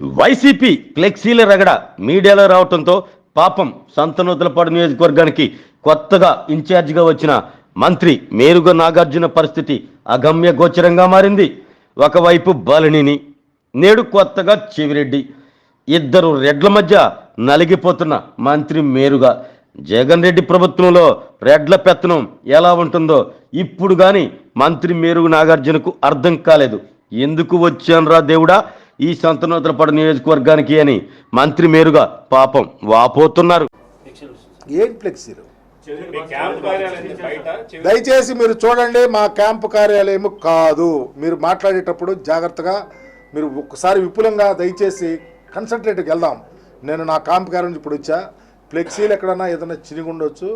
YCP ఫ్లెక్సీల రగడ మీడియాలో రావడంతో పాపం సంతనూతలపాడు నియోజకవర్గానికి కొత్తగా ఇన్ఛార్జిగా వచ్చిన మంత్రి మేరుగ నాగార్జున పరిస్థితి అగమ్య గోచరంగా మారింది. ఒకవైపు బాలినిని నేడు కొత్తగా చెవిరెడ్డి ఇద్దరు రెడ్ల మధ్య నలిగిపోతున్న మంత్రి మేరుగా. జగన్ రెడ్డి ప్రభుత్వంలో రెడ్ల పెత్తనం ఎలా ఉంటుందో ఇప్పుడు కానీ మంత్రి మేరుగు నాగార్జునకు అర్థం కాలేదు. ఎందుకు వచ్చానురా దేవుడా? ఈ సంతనోతలపాడు నియోజకవర్గానికి అని మంత్రి మేరుగా పాపం వాపోతున్నారు. ఏం ఫ్లెక్సీలు దయచేసి మీరు చూడండి మా క్యాంపు కార్యాలయం కాదు. మీరు మాట్లాడేటప్పుడు జాగ్రత్తగా మీరు ఒక్కసారి విపులంగా దయచేసి కన్సన్ట్రేట్కి వెళ్దాం. నేను నా క్యాంపు కార్యాలయం ఇప్పుడు వచ్చా. ఫ్లెక్సీలు ఎక్కడన్నా ఏదైనా చిరిగి ఉండొచ్చు.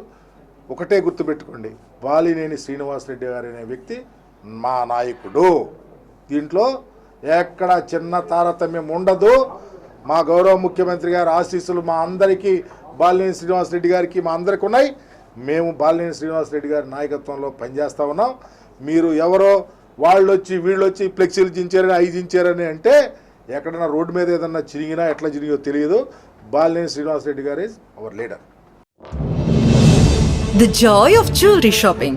ఒకటే గుర్తుపెట్టుకోండి. బాలినేని శ్రీనివాసరెడ్డి గారు అనే వ్యక్తి మా నాయకుడు. దీంట్లో ఎక్కడ చిన్న తారతమ్యం ఉండదు. మా గౌరవ ముఖ్యమంత్రి గారి ఆశీస్సులు మా అందరికీ బాలినేని శ్రీనివాసరెడ్డి గారికి మా అందరికి ఉన్నాయి. మేము బాలినేని శ్రీనివాసరెడ్డి గారి నాయకత్వంలో పనిచేస్తా ఉన్నాం. మీరు ఎవరో వాళ్ళు వచ్చి వీళ్ళు వచ్చి ఫ్లెక్సీలు చించారని అవి చించారని అంటే ఎక్కడన్నా రోడ్డు మీద ఏదన్నా చిరిగినా ఎట్లా చిరిగో తెలియదు. బాలినేని శ్రీనివాసరెడ్డి గారు is our leader The joy of jewelry shopping.